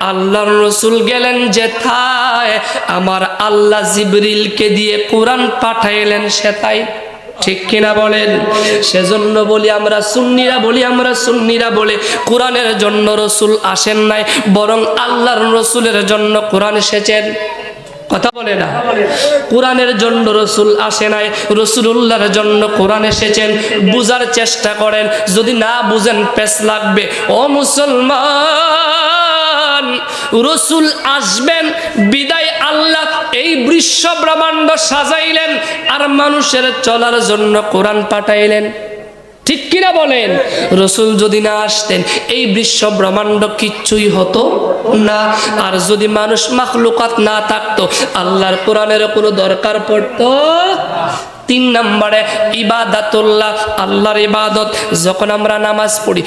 আল্লাহর রসুল গেলেন যেথায়? আমার আল্লাহ জিবরিলকে দিয়ে কোরআন পাঠাইলেন সেথায়। ঠিক কিনা বলেন? সেজন্য বলি আমরা সুন্নিরা বলি, আমরা সুন্নিরা বলে, কোরআনের জন্য রসুল আসেন নাই, বরং আল্লাহর রসুলের জন্য কোরআন এসেছেন। কথা বলে না? কোরআনের জন্য রসুল আসে নাই রসুল্লাহর জন্য কোরআন এসেছেন। বুঝার চেষ্টা করেন, যদি না বুঝেন পেস লাগবে। ও মুসলমান! রসুল আসবেন, বিদায় আল্লাহ এই বিশ্ব ব্রহ্মাণ্ড সাজাইলেন আর মানুষের চলার জন্য কোরআন পাঠাইলেন। ঠিক কিনা বলেন? রসুল যদি না আসতেন, এই বিশ্ব ব্রহ্মাণ্ড কিচ্ছুই হতো না। আর যদি মানুষ মাখলুকাত না থাকতো, আল্লাহর কোরআনের কোনো দরকার পড়তো তিন নম্বরে ইবাদাতুল্লাহ, আল্লাহর ইবাদত। যখন আমরা নামাজ পড়ি,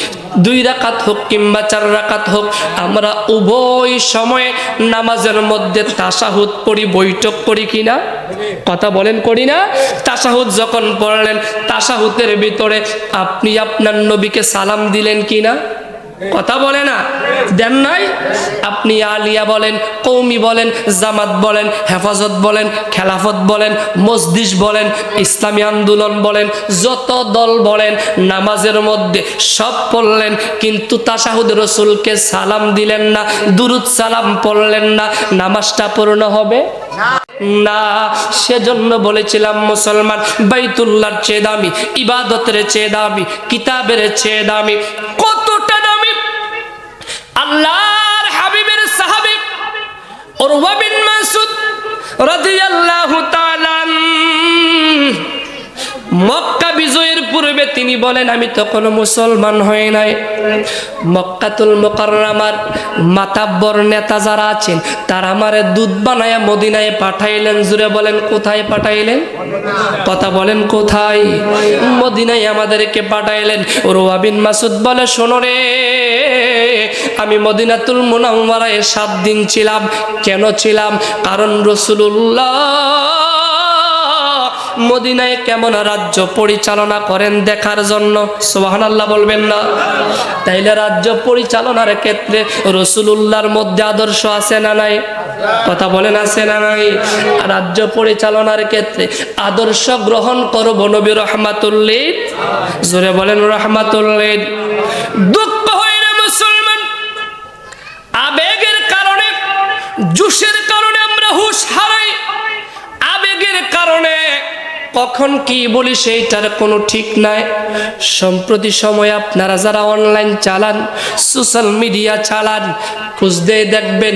দুই রাকাত হোক কিংবা চার রাকাত হোক, আমরা উভয় সময়ে নামাজের মধ্যে তাসাহুদ পড়ি বৈঠক করি কিনা কথা বলেন করি না? তাসাহুদ যখন পড়লেন, তাসাহুদের ভিতরে আপনি আপনার নবীকে সালাম দিলেন কিনা কথা বলে না। দেন নাই? আপনি আলিয়া বলেন, কৌমি বলেন, জামাত বলেন, হেফাজত বলেন, খেলাফত বলেন মসজিদ বলেন, ইসলামী আন্দোলন বলেন, যত দল বলেন, নামাজের মধ্যে সব পড়লেন, কিন্তু তাসাহুদ রসুলকে সালাম দিলেন না, দুরুদ সালাম পড়লেন না, নামাজটা পূর্ণ হবে? না, সেজন্য বলেছিলাম মুসলমান, বাইতুল্লাহর চেয়ে দামি, ইবাদতের চেয়ে দামি, কিতাবের চেয়ে দামি দামি আল্লাহর হাবিবের সাহাবী উরওয়া বিন মাসউদ রাদিয়াল্লাহু তাআলা মক্কা বিজয়ের পূর্বে তিনি বলেন, আমি তখনও মুসলমান হয়ে নাই। মক্কাতুল মোকাররামার মাতাব্বর নেতা যারা আছেন, তারা আমারে দুধ বানায় মদিনায় পাঠাইলেন। জুড়ে বলেন, কোথায় পাঠাইলেন? কথা বলেন, কোথায়? মদিনায় আমাদেরকে পাঠাইলেন। রোয়াবিন মাসুদ বলে, শোনো রে, আমি মদিনাতুল মুনাওয়ারায় সাত দিন ছিলাম। কেন ছিলাম? কারণ রসুল্লাহ মদিনায় কেমন রাজ্য পরিচালনা করেন দেখার জন্য? সোহান আল্লাহ বলবেন না। তাইলে রাজ্য পরিচালনার ক্ষেত্রে রসুলুল্লাহর মধ্যে আদর্শ আছে না নাই? কথা বলেন আছে না নাই? রাজ্য পরিচালনার ক্ষেত্রে আদর্শ গ্রহণ করব নবী রহমাতুল্লিদ জোরে বলেন রহমাতুল্লিদ দুঃখ হয় না মুসলমান। আবেগের কারণে, জুসের কারণে আমরা হুশ হারাই। আবেগের কারণে কখন কি বলি সেইটার কোনো ঠিক নাই। সম্প্রতি সময় আপনারা যারা অনলাইন চালান সোশ্যাল মিডিয়া চালান, খুঁজতে দেখবেন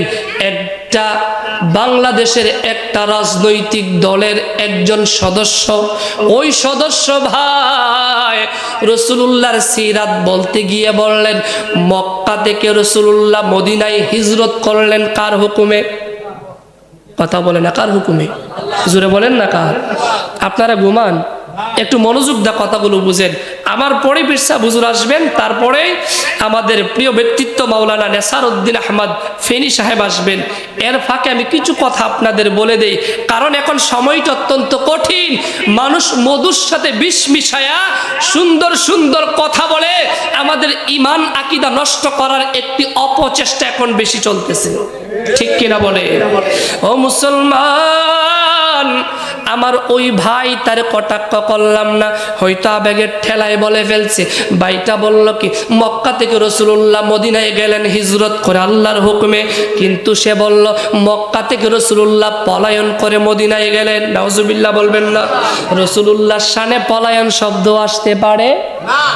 একটা বাংলাদেশের একটা রাজনৈতিক দলের একজন সদস্য। ওই সদস্য ভাই রসুলুল্লাহর সিরাত বলতে গিয়ে বললেন, মক্কা থেকে রসুলুল্লাহ মদিনায় হিজরত করলেন কার হুকুমে? কথা বলে না কার হুকুমে? জোরে বলেন না কার? আপনারা ঘুমান একটু মনোযোগ দা কথাগুলো বুঝেন। আমার পরে বিরসা বুজুর আসবেন, তারপরে আমাদের প্রিয় ব্যক্তিত্ব মাওলানা নেসার উদ্দিন আহমদ ফেনি সাহেব আসবেন। এর ফাঁকে আমি কিছু কথা আপনাদের বলে দেই। কারণ এখন সময়টা অত্যন্ত কঠিন। মানুষ মধুর সাথে বিষ মিশায়া সুন্দর সুন্দর কথা বলে। আমাদের ইমান, আকিদা নষ্ট করার একটি অপচেষ্টা এখন বেশি চলতেছে। ঠিক কিনা বলে ও মুসলমান আমার ওই ভাই তার কটাক্ষ করলাম না। হয়তো আবেগের ঠেলায় বলে ফেলছে। ভাইটা বলল কি, মক্কা থেকে রসুল্লাহ মদিনায় গেলেন হিজরত করে আল্লাহর হুকুমে। কিন্তু সে বলল, মক্কা থেকে রসুল্লাহ পলায়ন করে মদিনায় গেলেন। নাউজুবিল্লাহ বলবেন না। রসুল্লাহ শানে পলায়ন শব্দ আসতে পারে?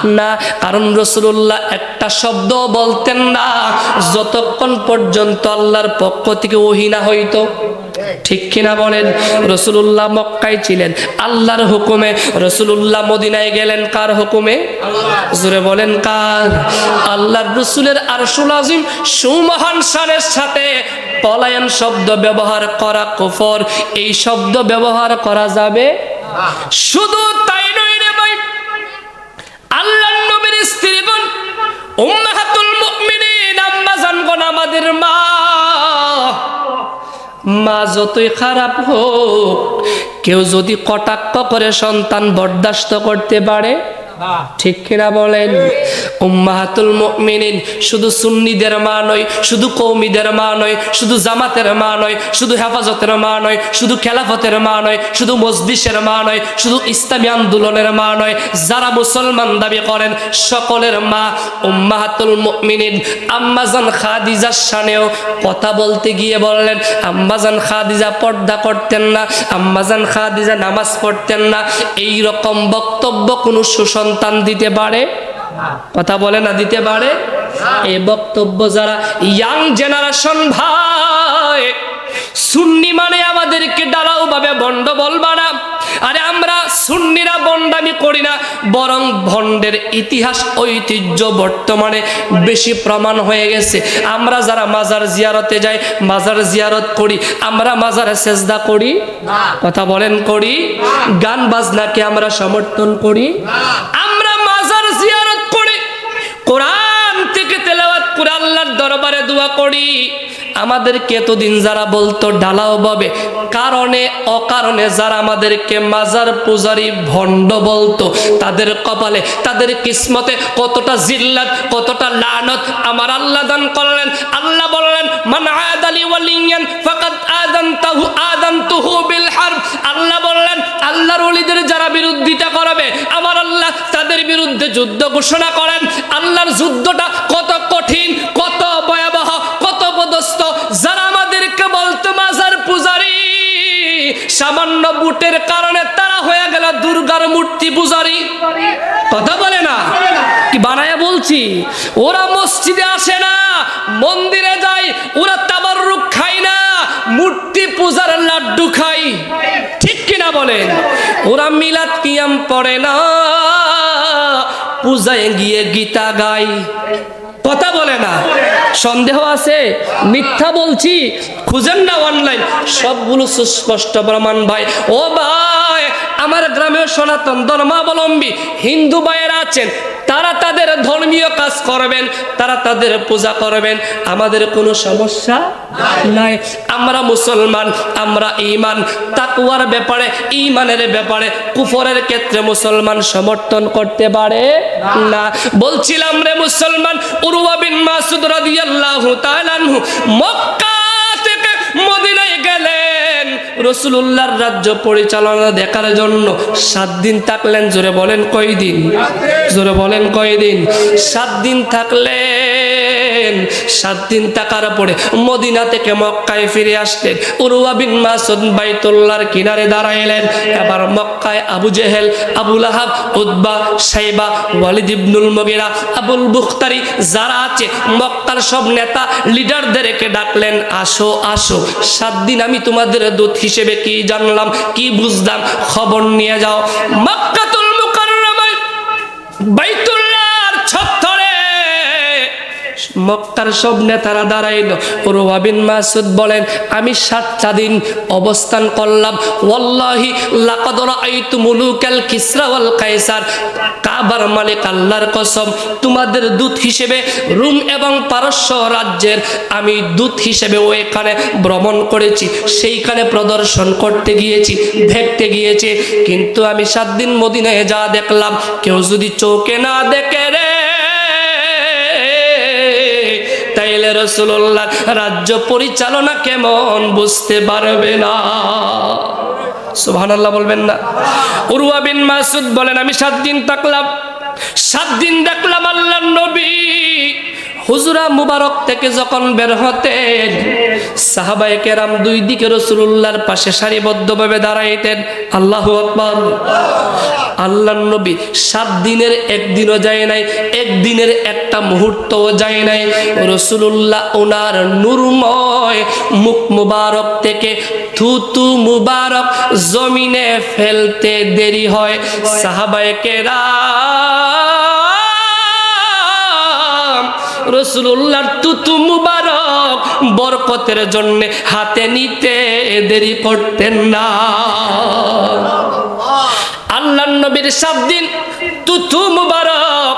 না। কারণ রসুল্লাহ একটা শব্দ বলতেন না। যতক্ষণ পর্যন্ত আল্লাহর পক্ষ থেকে ওহিনা হইতো। ঠিক কিনা বলেন? রসুল্লাহ মক্কায় ছিলেন। আল্লাহর হুকুমে রসুল্লাহ মদিনায় গেলেন কার হুকুমে? জোরে বলেন কার? আল্লাহর রসুলের আরশুল আজিম সুমহান শানের সাথে পলায়ন শব্দ ব্যবহার করা কুফর। এই শব্দ ব্যবহার করা যাবে? শুধু তাই নয় রে ভাই। আল্লাহ নবীর স্ত্রীগণ উম্মাহাতুল মুমিনিন আম্মা জানগণ আমাদের মা। মা যতই খারাপ হোক কেউ যদি কটাক্ষ করে সন্তান বরদাস্ত করতে পারে ঠিক কিনা বলেন? উম্মাহাতুল মুমিনিন শুধু সুন্নিদের মা নয়, শুধু কৌমিদের মা নয়, শুধু জামাতের মা নয়, শুধু হেফাজতের মা নয়, শুধু খেলাফতের মা নয়, শুধু মজলিসের মা নয়, শুধু ইসলামী আন্দোলনের মা নয়, যারা মুসলমান দাবি করেন, সকলের মা উম্মাহাতুল মুমিনিন। আম্মাজান খাদিজার শানেও কথা বলতে গিয়ে বললেন আম্মাজান খাদিজা পর্দা করতেন না আম্মাজান খাদিজা নামাজ পড়তেন না। এই রকম বক্তব্য কোনো সুসন্তান দিতে পারে? কথা বলে না দিতে পারে? এই বক্তব্য যারা ইয়াং জেনারেশন ভাই সুন্নি মানে আমাদেরকে ডালাও ভাবে বন্ড বলবা না। আরে আমরা সুন্নিরা বন্ডামি করি না বরং ভণ্ডের ইতিহাস ঐতিহ্য বর্তমানে বেশি প্রমাণ হয়ে গেছে। আমরা যারা মাজার জিয়ারতে যাই মাজার জিয়ারত করি আমরা মাজারে সেজদা করি? কথা বলেন করি? গান বাজনাকে আমরা সমর্থন করি আমরা মাজার জিয়ারত করি কোরআন থেকে তেলাওয়াত করে দরবারে দোয়া করি। আমাদেরকে এতদিন যারা বলতো ডালাও বাবে, কারণে, অকারণে যারা আমাদেরকে মাজার পূজারি ভণ্ড বলতো, তাদের কপালে, তাদের কিসমতে কতটা জিল্লাত, কতটা লানত আমার আল্লাহ দান করলেন। আল্লাহ বললেন, মান আয়াদালি ওয়ালিয়ান ফাকাদ আযানতাহু আযানতুহু বিল হারব। আল্লাহ বললেন, আল্লাহর ওলিদের যারা বিরোধিতা করবে, আমার আল্লাহ তাদের বিরুদ্ধে যুদ্ধ ঘোষণা করেন। আল্লাহর যুদ্ধটা কত কঠিন, কত কত যারা আমাদেরকে বলতো মাজার পূজারি, সামান্য বুটের কারণে তারা হয়ে গেল দুর্গার মূর্তি পূজারি। কথা বলে না? কি বানায় বলছি? ওরা মসজিদে আসে না, মন্দিরে যায়, ওরা তাবার রুখ খায় না, মূর্তি পূজার লাড্ডু খাই ঠিক কিনা বলেন? ওরা মিলাদ কিয়াম পড়ে না, পূজায় গিয়ে গীতা গায়। কথা বলে না। সন্দেহ আছে, মিথ্যা বলছি, খুঁজেন না অনলাইন সবগুলো সুস্পষ্ট প্রমাণ ভাই। ও ভাই, আমার গ্রামেও সনাতন ধর্মাবলম্বী হিন্দু ভাইয়েরা আছেন তারা তাদের ধর্মীয় কাজ করবেন, তারা তাদের পূজা করবেন, আমাদের কোনো সমস্যা নাই। আমরা মুসলমান, আমরা ইমান তাকুয়ার ব্যাপারে ইমানের ব্যাপারে, কুফরের ক্ষেত্রে মুসলমান সমর্থন করতে পারে না। বলছিলাম রে মুসলমান, উরওয়া বিন মাসুদ রাদিয়াল্লাহু তাআলা মক্কা রসুল্লাহর রাজ্য পরিচালনা দেখার জন্য সাত দিন থাকলেন জোরে বলেন কয়দিন? জোরে বলেন কয়দিন? সাত দিন থাকলেন সাত দিন থাকার পরে মদিনা থেকে মক্কায় ফিরে আসলেন উরুয়া বিন মাসুদ বাইতুল্লাহর কিনারে দাঁড়াইলেন। এবার মক্কায় আবু জেহেল আবুল আহাব উদ্বা সাইবা, ওয়ালিদ ইবনুল মগিরা, আবুল বুখতারি যারা আছে, মক্কার সব নেতা, লিডারদেরকে ডাকলেন, আসো আসো। সাত দিন আমি তোমাদের দূত হিসেবে কি জানলাম, কি বুঝলাম? খবর নিয়ে যাও। মক্কাতুল মক্কার সব নেতারা দাঁড়াইল। রোয়া বিন মাসুদ বলেন, আমি সাতটা দিন অবস্থান করলাম। ওয়াল্লাহি লাকাদ রাআইতু মুলুকাল কিসরা ওয়াল কায়সার। কাবার মালিক আল্লাহর কসম, তোমাদের দূত হিসেবে রুম এবং পারস্য রাজ্যের আমি দূত হিসেবে ওইখানে ভ্রমণ করেছি। সেইখানে প্রদর্শন করতে গিয়েছি, দেখতে গিয়েছি। কিন্তু আমি সাত দিন মদিনায় যা দেখলাম, কেউ যদি চোখে না দেখে রে তাইলে রসুল্লাহ রাজ্য পরিচালনা কেমন বুঝতে পারবে না? সুবহানাল্লাহ বলবেন না। উরুয়া বিন মাসুদ বলেন, আমি সাত দিন থাকলাম, সাত দিন দেখলাম আল্লাহ নবী। হুজুরা মুবারক থেকে যখন বের হতেন সাহাবায়ে কেরাম দুই দিকে রসুল্লাহর পাশে সারিবদ্ধভাবে দাঁড়াইতেন। আল্লাহ আকবার। আল্লাহ নবী সাত দিনের একদিনও যায় নাই, একদিনের একটা মুহূর্তও যায় নাই। রসুল্লাহ ওনার নুরময় মুখ মুবারক থেকে থুতু মুবারক জমিনে ফেলতে দেরি হয়। সাহাবায়ে কেরাম রসুল্লাহর তুতু মুবারক বরকতের জন্য হাতে নিতে দেরি করতেন না। আল্লাহ নবীর সাত দিন তুতু মুবারক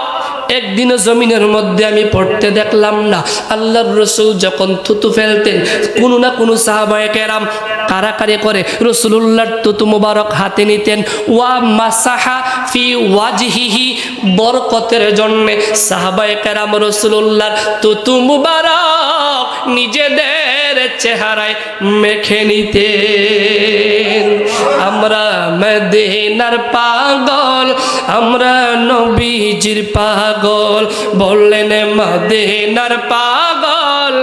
একদিনও জমিনের মধ্যে আমি পড়তে দেখলাম না। আল্লাহর রসুল যখন থুতু ফেলতেন, কোনো না কোনো সাহাবায়ে কেরাম কারাকারি করে রসুল্লাহর তুতু মুবারক হাতে নিতেন। ওয়া মাসাহা ফি ওয়াজহিহি, বরকতের জন্যে সাহাবায়ে কেরাম রসুল্লাহর তুতু মুবারক নিজেদের চেহারায় মেখে নিতেন। আমরা মদিনার পাগল, আমরা নবীজির পাগল, বললেন মদিনার পাগল।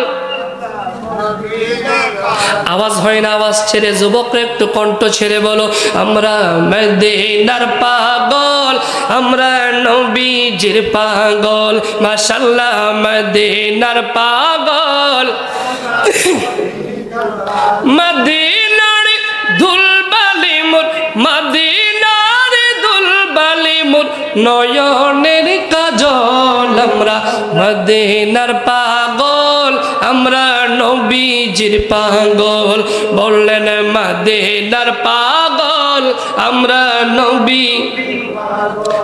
আওয়াজ হয় না, আওয়াজ ছেড়ে যুবকরা একটু কণ্ঠ ছেড়ে বলো, আমরা মদিনার পাগল, আমরা নবীজির পাগল মাশাল্লাহ মদিনার পাগল। মদিনার নয়নের কাজল, আমরা মদিনার পাগল, আমরা নবীজির পাগল। বললেন, মদিনার পাগল, আমরা নবী।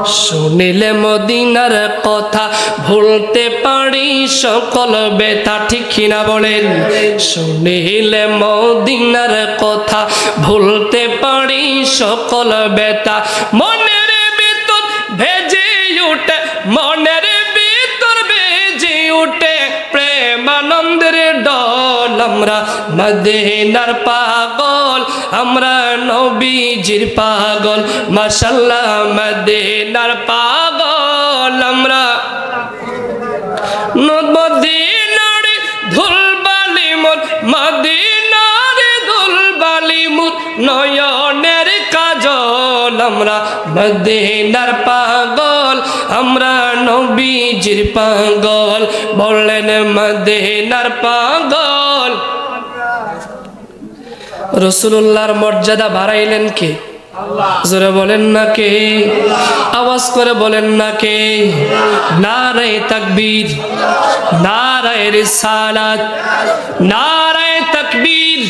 শুনিলে মদিনার কথা, ভুলতে পারি সকল ব্যথা, ঠিক না বলেন? শুনিলে মদিনার কথা, ভুলতে পারি সকল ব্যথা মনের আমরা মদিনার পাগল, আমরা নবীজির পাগল। মাশাল্লাহ মদিনার পাগল, আমরা মদিনার ধুলবালি মোর, মদিনার ধুলবালি মোর নয়নের কাজল। আমরা মদিনার পাগল, আমরা নবীজির পাগল। বললেন, মদিনার পাগল রসুল্লাহর মর্যাদা বাড়াইলেন কে? জোরে বলেন না কে? আওয়াজ করে বলেন না কে? নারায় তাকবীর, নারায় রিসালাত, নারায় তাকবীর,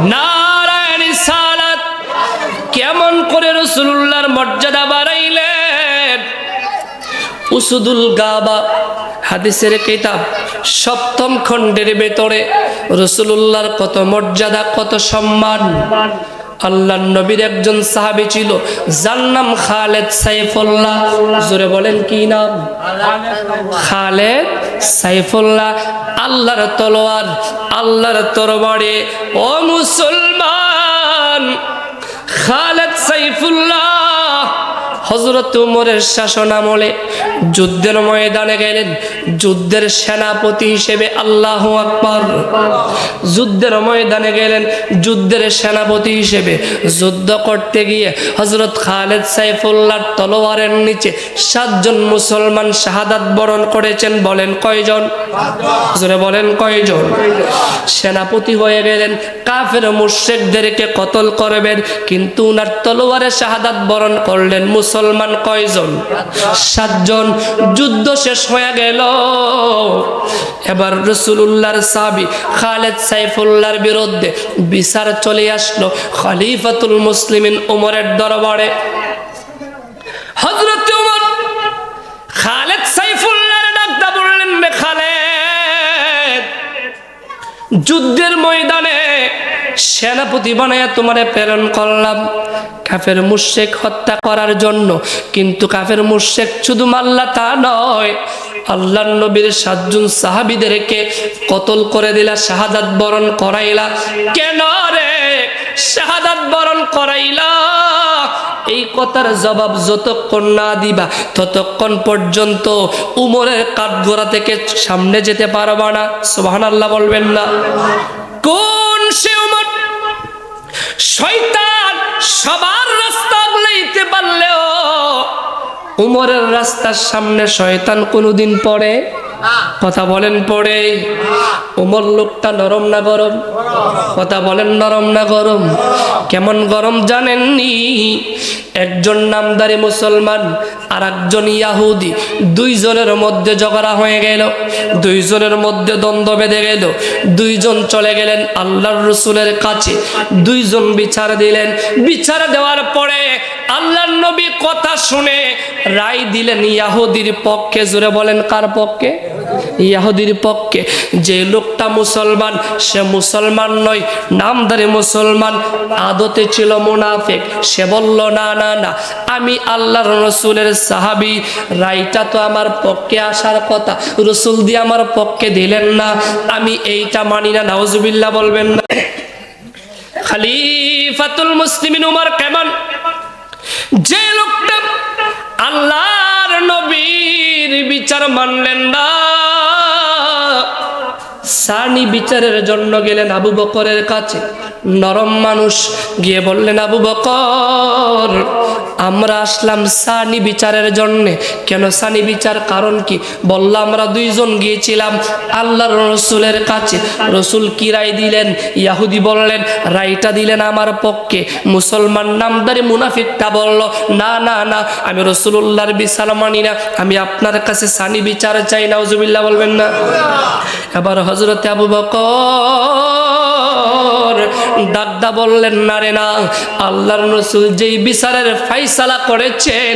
নারায় রিসালাত। কেমন করে রসুল্লাহর মর্যাদা বাড়াইলেন? উসুদুল গাবা হাদিসের কিতাব সপ্তম খণ্ডের ভেতরে রসুল্লাহর কত মর্যাদা, কত সম্মান। আল্লাহ নবীর একজন সাহাবী ছিল, যার নাম খালেদ সাইফুল্লাহ। জোরে বলেন কি নাম? খালেদ সাইফুল্লাহ। আল্লাহর তলোয়ার, আল্লাহর তরবারে। ও মুসলমান, খালেদ সাইফুল্লাহ। হজরত উমরের শাসন আমলে যুদ্ধের ময়দানে গেলেন। যুদ্ধের সেনাপতি হিসেবে আল্লাহ আকবর। যুদ্ধের ময়দানে গেলেন। যুদ্ধের সেনাপতি হিসেবে যুদ্ধ করতে গিয়ে হজরত খালেদ সাইফুল্লাহ তলোয়ারের নিচে সাতজন মুসলমান শাহাদাত বরণ করেছেন। বলেন কয়জন? জোরে বলেন কয়জন? সেনাপতি হয়ে গেলেন। কাফের মুর্শেকদেরকে কতল করবেন? কিন্তু উনার তলোয়ারে শাহাদাত বরণ করলেন মুসলমান কয়জন? সাতজন। যুদ্ধ শেষ হয়ে গেল। এবার রসুল্লাহর সাবি খালেদ সাইফুল্লাহর বিরুদ্ধে বিচার চলে আসলো খলিফাতুল মুসলিমিন উমরের দরবারে। হজরত খালেদ সাইফুল্লাহর ডাকটা বললেন যুদ্ধের ময়দানে সেনাপতি বানায় তোমারে প্রেরণ করলাম। কাফের মুশেক হত্যা করার জন্য। কিন্তু কাফের মুশেক শুধু মাল্লা তা নয় আল্লাহ নবীর সাতজন সাহাবিদেরকে কতল করে দিলা, শাহাদাত বরণ করাইলা। কেন রে? শাহাদাত বরণ করাইলা। এই কথার জবাব যতক্ষণ না দিবা, ততক্ষণ পর্যন্ত উমরের কাঠগোড়া থেকে সামনে যেতে পারবা না। সোহান আল্লাহ বলবেন না। কোন শয়তান সবার রাস্তা আগলাইতে পারলেও উমরের রাস্তার সামনে শয়তান কোনোদিন পড়ে কথা বলেন পড়ে। উমর লোকটা নরম না গরম? কথা বলেন নরম না গরম? কেমন গরম জানেননি? একজন নামদারি মুসলমান আর একজন ইয়াহুদি। দুইজনের মধ্যে ঝগড়া হয়ে গেল। দুইজনের মধ্যে দ্বন্দ্ব বেঁধে গেল। দুইজন চলে গেলেন আল্লাহর রসুলের কাছে। দুইজন বিচার দিলেন। বিচার দেওয়ার পরে আল্লাহর নবী কথা শুনে রায় দিলেন, ইয়াহুদির পক্ষে জুড়ে বলেন, কার পক্ষে? ইয়াহুদির পক্ষে। যে লোকটা মুসলমান, সে মুসলমান নয় নামদারি মুসলমান, আদতে ছিল মুনাফেক। সে বলল, না না না, আমি আল্লাহর রসুলের সাহাবি। রায়টা তো আমার পক্ষে আসার কথা। রসুল দিয়ে আমার পক্ষে দিলেন না। আমি এইটা মানি না, নাউজুবিল্লাহ বলবেন না। খালিফাতুল মুসলিমিন উমর কেমন? আল্লাহর নবীর বিচার মানলেন না। সানি বিচারের জন্য গেলেন আবু বকরের কাছে। নরম মানুষ গিয়ে বললেন, আবু বকর আমরা আসলাম সানি বিচারের জন্যে। কেন সানি বিচার কারণ কি? বললাম আমরা দুইজন গিয়েছিলাম আল্লাহর রসুলের কাছে। রসুল কি রায় দিলেন? ইয়াহুদি বললেন, রায়টা দিলেন আমার পক্ষে। মুসলমান নামদারি মুনাফিকটা বলল, না না না, আমি রসুল্লাহর বিচার মানি না। আমি আপনার কাছে সানি বিচার চাই না উজুবিল্লাহ বলবেন না। এবার হজরত আবু বকর দাদা বললেন, না রে না, আল্লাহর রসুল যেই বিচারের ফাইসালা করেছেন,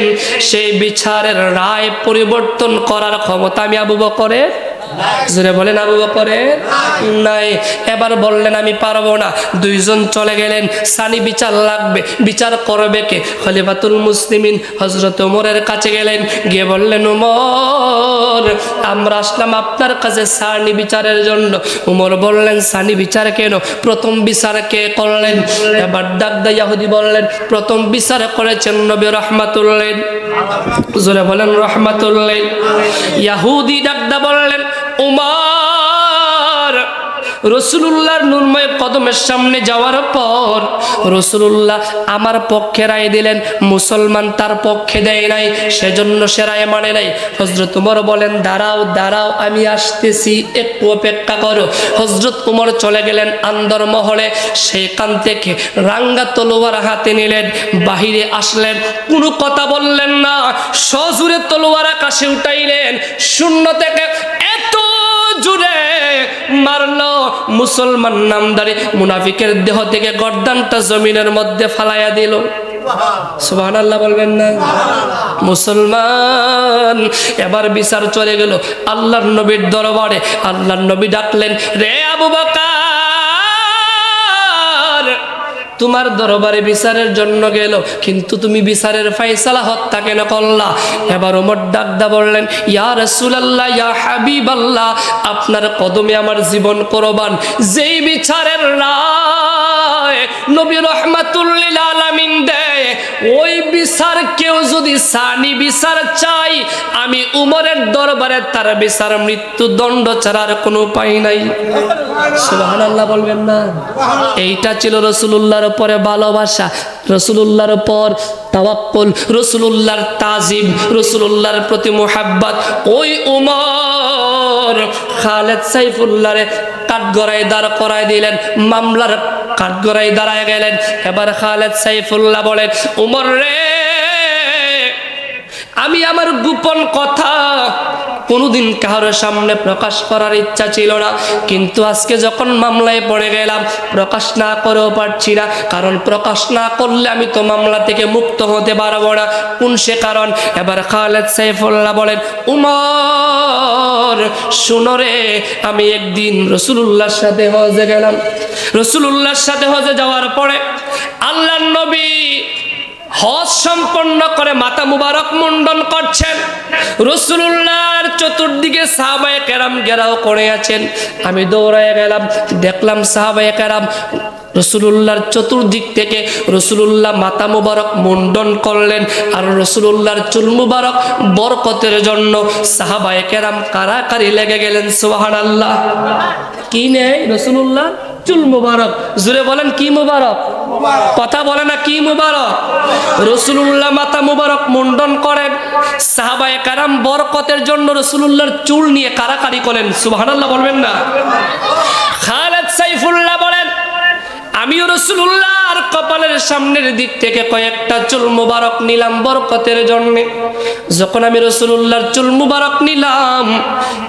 সেই বিচারের রায় পরিবর্তন করার ক্ষমতা আমি আবু বকরের জোরে বলেন আবু বকরে নাই। এবার বললেন, আমি পারব না। দুইজন চলে গেলেন। সানি বিচার লাগবে, বিচার করবে কে? খলিফাতুল মুসলিমিন হজরত উমরের কাছে গেলেন। গিয়ে বললেন উমর আমরা আসলাম আপনার কাছে সানি বিচারের জন্য। উমর বললেন, সানি বিচার কেন? প্রথম বিচার কে করলেন? এবার ডাকদা ইয়াহুদি বললেন, প্রথম বিচার করেছেন নবী রহমাতুল্লেন জোরে বলেন রহমাতুল্লেন ইয়াহুদি ডাকদা বললেন উমার রসুল্লাহর নুরময় কদমের সামনে যাওয়ার পর রসুল্লাহ আমার পক্ষে রায় দিলেন, মুসলমান তার পক্ষে দেয় নাই, সেজন্য সে রায় মানে নাই। হজরত উমর বলেন, দাঁড়াও দাঁড়াও, আমি আসতেছি, একটু অপেক্ষা করো। হজরত উমর চলে গেলেন আন্দর মহলে সেখান থেকে রাঙ্গা তলোয়ার হাতে নিলেন, বাহিরে আসলেন, কোনো কথা বললেন না, সজুরে তলোয়ার আকাশে উঠাইলেন, শূন্য থেকে জুড়ে মারলো। মুসলমান নামদারি মুনাফিকের দেহ থেকে গর্দানটা জমিনের মধ্যে ফালাইয়া দিল। আল্লাহ বলবেন না? মুসলমান, এবার বিচার চলে গেল। আল্লাহর নবীর দরবারে আল্লাহর নবী ডাকলেন, রে আবু বকার তোমার দরবারে বিচারের জন্য গেল, কিন্তু তুমি বিচারের ফাইসালা হত্যা কেন করলা? এবার ওমর ডাকদা বললেন, ইয়া রসুলাল্লাহ, ইয়া হাবিব আল্লাহ আপনার কদমে আমার জীবন করবান। যেই বিচারের রায় নবী রহমাতুল্লিল আলামিন দেয়, ওই বিচার, কেউ যদি সানি বিচার চাই আমি উমরের দরবারে তার বিচার, মৃত্যুদণ্ড ছাড়ার কোনো উপায় নাই। সুবহান আল্লাহ বলবেন না? এইটা ছিল রসুলুল্লাহর উপরে ভালোবাসা। রসুলুল্লাহর উপর তাওয়াক্কুল, রসুলুল্লাহর তাজিম, রসুলুল্লাহর প্রতি মোহাব্বত। ওই উমর খালেদ সাইফুল্লাহরে কাঠগড়ায় দাঁড় করায় দিলেন। মামলার কাঠগড়ায় দাঁড়ায় গেলেন। এবার খালেদ সাইফুল্লাহ বলেন উমর রে আমি আমার গোপন কথা কোনোদিন কারোর সামনে প্রকাশ করার ইচ্ছা ছিল না। কিন্তু আজকে যখন মামলায় পড়ে গেলাম, প্রকাশ না করেও পারছি না। কারণ প্রকাশ না করলে আমি তো মামলা থেকে মুক্ত হতে পারব না। কোন সে কারণ? এবার খালেদ সাইফুল্লাহ বলেন, উমর, শুনো রে, আমি একদিন রসুলুল্লাহর সাথে হজে গেলাম। রসুলুল্লাহর সাথে হজে যাওয়ার পরে আল্লাহ নবী হজ সম্পন্ন করে মাতা মুবারক মুন্ডন করছেন। রসুল্লাহর চতুর্দিকে সাহাবায়ে কেরাম ঘেরাও করে আছেন। আমি দৌড়ায় গেলাম, দেখলাম সাহাবায়ে কেরাম রসুলুল্লাহর চতুর্দিক থেকে রসুলুল্লাহ মাতা মুবারক মুন্ডন করলেন আর রসুলুল্লাহর চুল মুবারক বরকতের জন্য সাহাবায়ে কেরাম কারাকারি লেগে গেলেন সোহান আল্লাহ কি নেই? রসুলুল্লাহ চুল মুবারক। জুড়ে বলেন, কি মুবারক? কথা বলে না কি মুবারক? রসুল্লাহ মাতা মুবারক মুন্ডন করেন। সাহাবায় কারাম বরকতের জন্য রসুল্লাহর চুল নিয়ে কারাকারি করেন। সুবাহ বলবেন না? খালেদ সাইফুল্লাহ বলেন আমিও রসুল্লাহর কপালের সামনের দিক থেকে কয়েকটা চুল মুবারক নিলাম বরকতের জন্য। যখন আমি রসুল্লাহর চুল মুবারক নিলাম,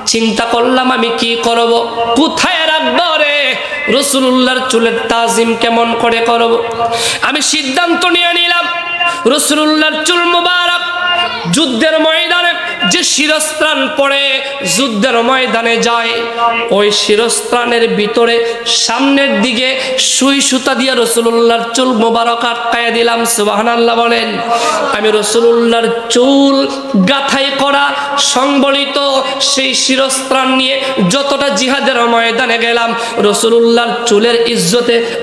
চিন্তা করলাম আমি কি করব? কোথায় রাখব রে? রসুল্লাহর চুলের তাজিম কেমন করে করব? আমি সিদ্ধান্ত নিয়ে নিলাম রসুল্লাহর চুল মুবারক যুদ্ধের ময়দানে যে শিরস্ত্রাণ পড়ে যুদ্ধের ময়দানে যায়, ওই শিরস্ত্রাণের ভিতরে সামনের দিকে সুই সুতা দিয়ে রসুল্লাহর চুল মোবারক আটকায় দিলাম সুবাহান্লাহ বলেন। আমি রসুল্লাহর চুল গাথাই করা সংবলিত সেই শিরস্ত্রাণ নিয়ে যতটা জিহাদের ময়দানে গেলাম রসুল্লাহর চুলের ইজ্জতে